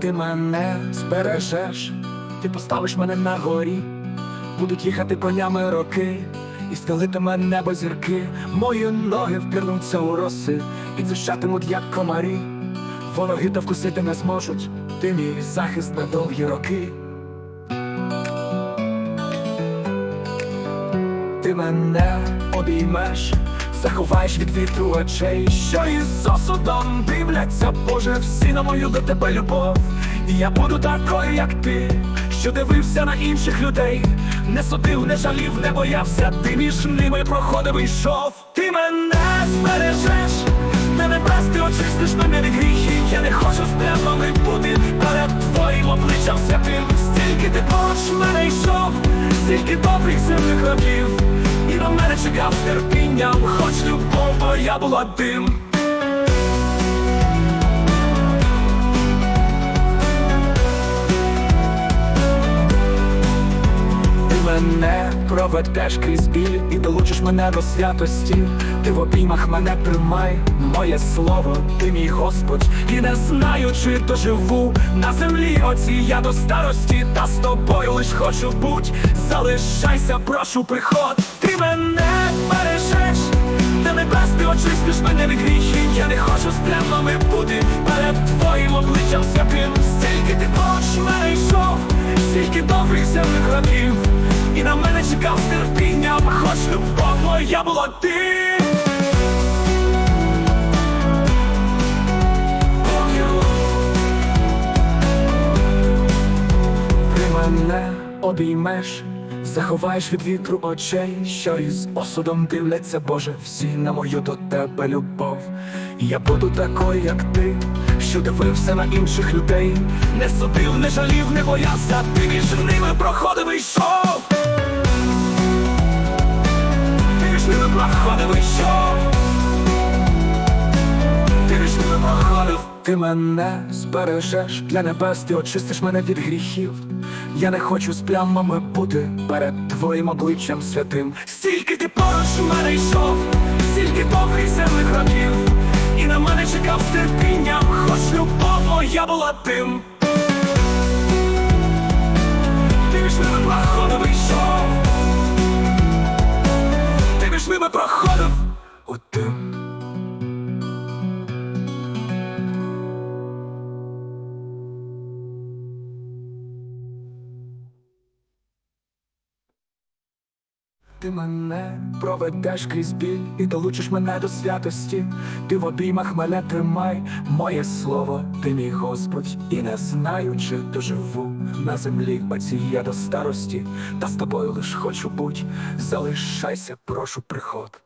ти мене збережеш, ти поставиш мене на горі, будуть їхати конями роки, і стелитиме небо зірки, мої ноги впірнуться у роси, і дзищатимуть, як комарі. Вороги та вкусити не зможуть, ти мій захист на довгі роки. Ти мене обіймеш, заховаєш від вітру очей, що із осудом дивляться, Боже, всі на мою до тебе любов. І я буду такою, як ти, що дивився на інших людей, не судив, не жалів, не боявся, ти між ними проходив і йшов. Ти мене збережеш, на небес ти очистиш мене від гріхів. Я не хочу з темними бути перед твоїм обличчям святим. Стільки ти поруч мене йшов, стільки добрих земних років. З терпінням, хоч любов моя була дим. Ти мене проведеш крізь біль і долучиш мене до святості. Ти в обіймах мене тримай, моє слово, ти мій Господь, і не знаю, чи доживу на землі оці я до старості, та з тобою лиш хочу буть. Залишайся, прошу, приход. Ти мене бережеш, де небес ти очистиш мене від гріхів. Я не хочу з темними бути перед твоїм обличчям святим. Стільки ти поруч мене йшов, стільки добрих земних років. І на мене чекав з терпінням, хоч любов моя була ти. Ти мене обіймеш, заховаєш від вітру очей, що із осудом дивляться, Боже, всі на мою до тебе любов. Я буду такою, як ти, що дивився на інших людей, не судив, не жалів, не боявся, ти між ними проходив і йшов. Ти між ними проходив і йшов. Ти мене збережеш для небес, ти очистиш мене від гріхів. Я не хочу з плямами бути перед твоїм обличчям святим. Стільки ти поруч мене йшов, стільки довгих земних років, і на мене чекав з терпінням, хоч любов моя була тим. Ти між ними проходив і йшов. Ти між ними проходив Ти мене проведеш крізь біль і долучиш мене до святості. Ти в обіймах мене тримай, моє слово, ти мій Господь, і не знаю, чи доживу на землі оцій я до старості, та з тобою лиш хочу буть. Залишайся, прошу, приход.